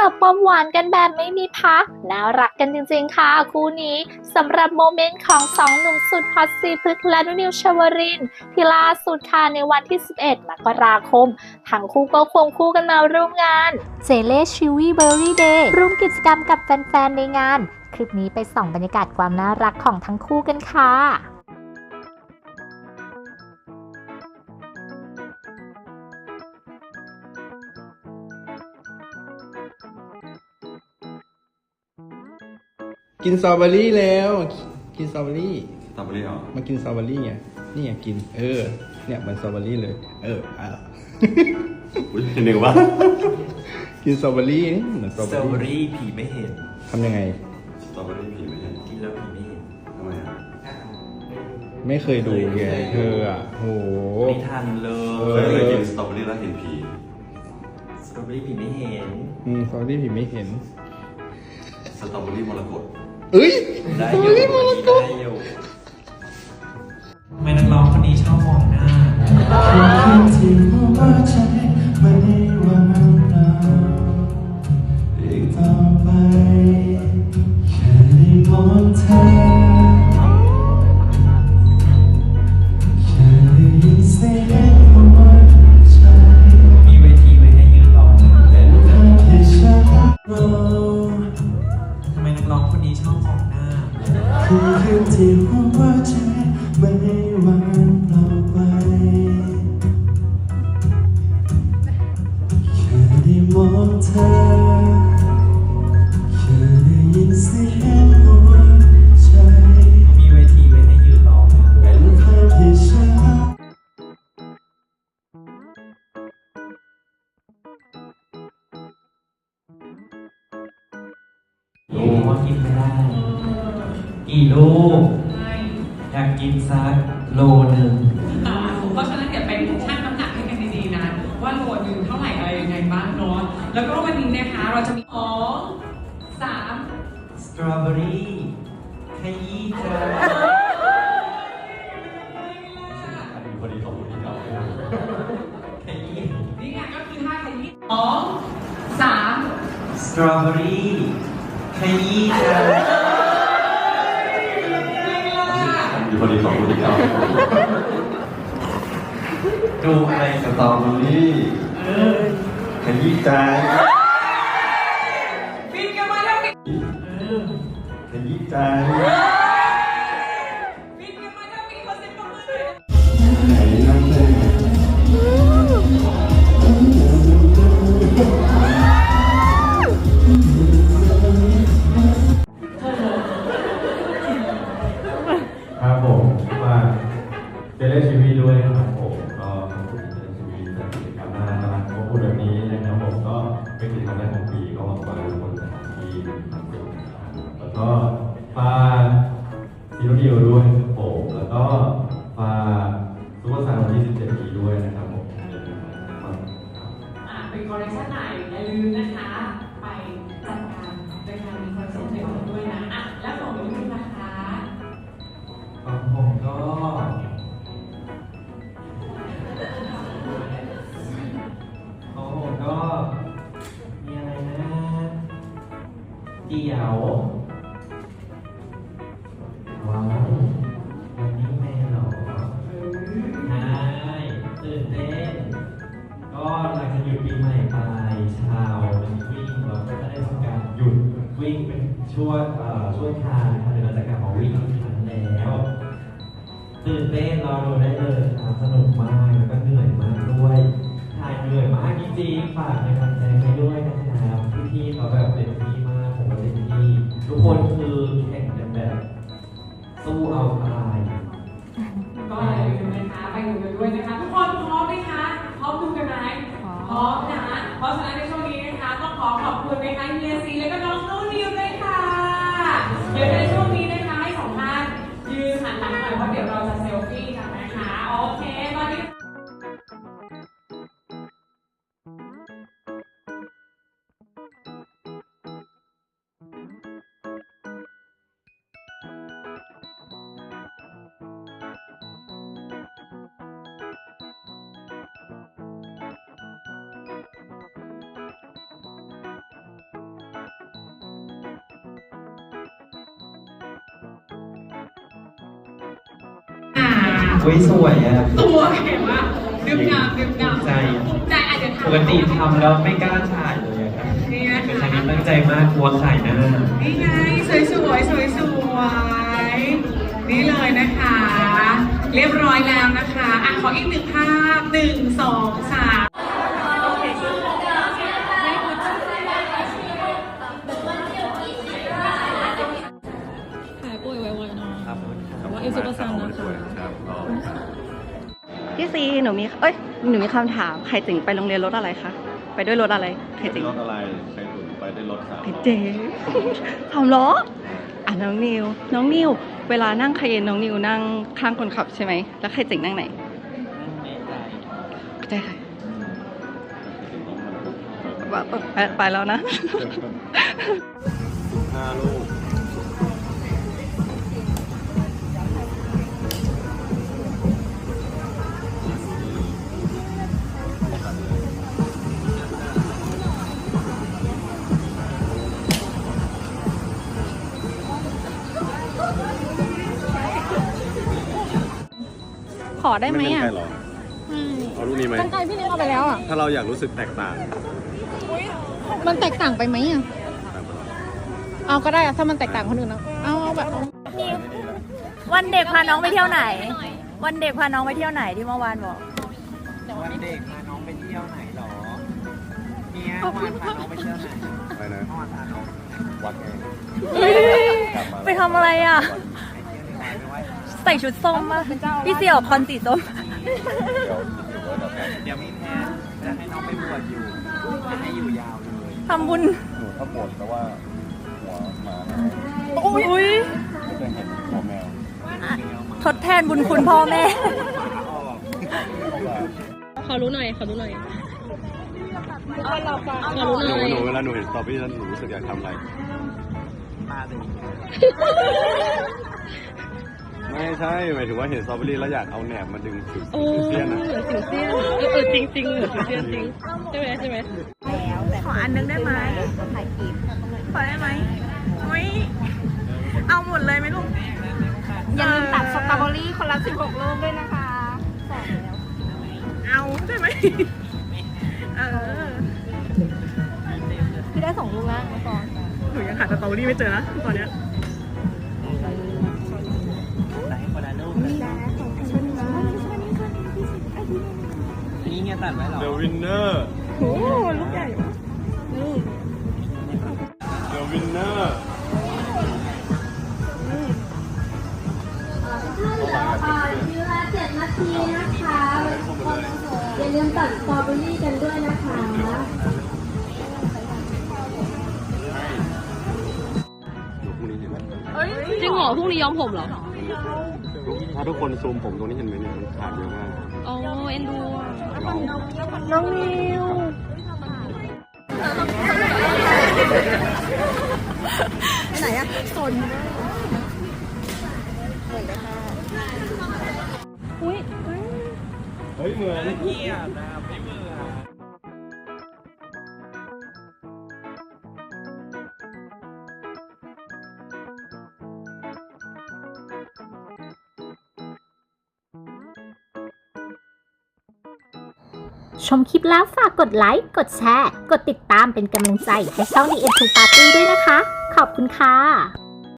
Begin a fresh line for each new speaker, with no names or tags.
เสิร์ฟความหวานกันแบบไม่มีพัก น่ารักกันจริงๆค่ะ คู่นี้สำหรับโมเมนต์ของสองหนุ่มสุดฮอตซีพึกษ์และนุนิวชวริน ที่ล่าสุดค่ะในวันที่ 11 มกราคม ทั้งคู่ก็ควงคู่กันมาร่วมงานเจเล่ชิวี่เบอร์รี่เดย์ร่วมกิจกรรมกับแฟนๆในงาน คลิปนี้ไปส่องบรรยากาศความน่ารักของทั้งคู่กันค่ะ
กินสตรอเบอรี่แล้ว กินสตรอเบอรี่
สตรอเบอรี่เหรอ
มากินสตรอเบอรี่ไง นี่ไงกิน เออ เนี่ยเหมือนสตรอเบอรี่เลย เอออะ
อุ้ยหนึ่งวะ
กินสตรอเบอรี่นี่เหมือนสตรอ
สตรอ
เบ
เบ
อ
อ
รี่
รี่ผีไม่เห็น
ทำยังไง
สตรอเบอรี่ผีไม่ใช่
กินแล้วผีไม่เห็น
ทำไมอะ
ไม่เคยดูไงเธออะโห
ไม่ทันเล
เออ
เคย
ย
เคยกินสตรอเบอรี่แล้วเห็นผี
สตรอเบอรี่ผีไม่เห็น
อืมสตรอเบอรี่ผีไม่เห็น
สตรอเบอรี่มรกต
เอ้ย
ได้อยู่ได้อยู่ทำไมนักร้องคนนี้ชอบมองหน้า
กี่ลู
กอยากกินสักโลหนึ่ง
อ่าเพราะฉะนั้นเดี๋ยวไปชั่งน้ำหนักให้กันดีๆนะ ว่าโหลดอยู่เท่าไหร่อะไรยังไงบ้างเนาะแล้วก็วันนี้นะคะเราจะมีสองสาม
สตรอเบอรี่ขยี้เธอ
พอดีของคนที่เรา
ขยี้
นี่ไงก็คือท่าขยี้สองสาม
สตรอเบอรี่ขยี้เธ
ของคนที่เรา
ดูอะไร
สตรอเบอรี่ขยี้ใจ
บินกันมาแล้วบิน
ขยี้ใจ
น
ช่วงเอ่อ
ช่วง
ทานนะครับเดี๋ยวเราจะกลับมาวิ่งอีกครั้งแล้วตื่นเต้นรอดูได้เลยครับสนุกมากแล้วก็เหนื่อยมากด้วยถ่ายเหนื่อยมากจริงๆฝากในกำลังใจให้ด้วยนะครับพี่ๆเขาแบบเต็มที่มากผมก็เต็มที่ทุกคนคือแข่งกันแบ
บ อุ้ยสว
ยอะ
ตัวเห็นว่าดื่มน้ำดื่มน้ำ
ภูมิใจ
ภูมิใจอาจจะ
ปกติทำแล้วไม่กล้าถ่ายเลยอะครับ
นี่นะ
แต่
คะ
ครั้งนี้ตั้งใจมากกลัวขายหน้า
นี่ไงสวยสวยสวยสวยๆนี่เลยนะคะ เรียบร้อยแล้วนะคะอะขออีกหนึ่งภาพหนึ่งสองสาม
อซุปเปร์ซันนะคะ
ครับก็
พี่ซีหนูมีเอ้ยหนูมีคำถามใครถึงไปโรงเรียนรถอะไรคะไปด้วยรถอะไรใครถึง
รถอะไรใครถึงไปด้รถครับ
ไอ้เจ๊ทำล้ออะน้องนิว น้องนิว เวลานั่งเคยนน้องนิวนั่งข้างคนขับใช่ไหมแล้วใครถึงนั่งไหนใจใครว่าไปไปแล้วนะ
ห้าลูก
อได้ไหมอะ
ใช่หรอเอาลูกนี้ไหม
กันไกลพี่เลี้ยงเอาไปแล้วอะ
ถ้าเราอยากรู้สึกแตกต่าง
มันแตกต่างไปไหมอะ เอาก็ได้อะถ้ามันแตกต่างคนอื่นนะเอาเอาแบบเอา
วันเด็กพาน้องไปเที่ยวไหน วันเด็กพาน้องไปเที่ยวไหนที่เมื่อวานบอก
วันเด็กพาน้องไปเที่ยวไหนหรอเนี่ยวันพาน้องไปเที่ยวไหน
อะไรนะ
วันพาน้อง
วัดไง
ไปทำอะไรอะ ใส่ชุดส้มป่ะพี่เสี่ยวคอนสีส้ม
เดี๋ยวมีแพนจะให้น้องไปบวชอยู่จะให้อยู่ยาวเลย
ทำบุญ
หนูถ้าปวดแต่ว่าหัวหมา
อุ้ย
ไม่เคยเห็นหัวแมว
ทดแทนบุญคุณพ่อแม่
ขอรู้หน่อย ขอรู้หน่อยขอรู้
ห
ห
นู
น่อย
หนูเวลาหนูเห็นสตรอเบอรี่แล้วหนูรู้สึกอยากทำอะไร
มาเลย
ไม่ใช่หมายถึงว่าเห็นสตรอเบอรี่แล้วอยากเอาแหนบมาดึงสิว
โอ้
เสี้ยนอะ
เหลือสิวเซียนเออเออจริงจริงๆเหลือสิวเซียนจริงใช่ไหมใช่ไหม
ขออันนึงได้ไหมถ่ายคลิปขอได้ไหมอุ้ยเอาหมดเลยไหมลูก อย่าลืมตัดสตรอเบอรี่คนละ16ลูกด้วยนะคะเอาใช่ไหมเออพี่ได้สองลูกแล้วเมื่อก่อน
หนูยังหาสตอรี่ไม่เจอนะตอนเนี้ย
ตัดไว้หรอ
The winner
โอ้ลูกใหญ่
The winner
อย่าลืมตัดสตรอเบอรี่กันด้วยนะคะ
หนูพรุ่งนี้เห็นไหม
จริงเหรอพรุ่งนี้ย้อมผมเหรอ
ถ้าทุกคนซูมผมตรงนี้เห็นไหมเนี่ยมันขาดเยอะมาก
อ๋อเอ็นดูอะ
น้องนิวไหนอะสน
เฮ้ยเหมือน
เที่ยวนะไม่เบื่
ชมคลิปแล้วฝากกดไลค์ กดแชร์ กดติดตามเป็นกำลังใจให้ช่อง The End to Party ด้วยนะคะ ขอบคุณค่ะ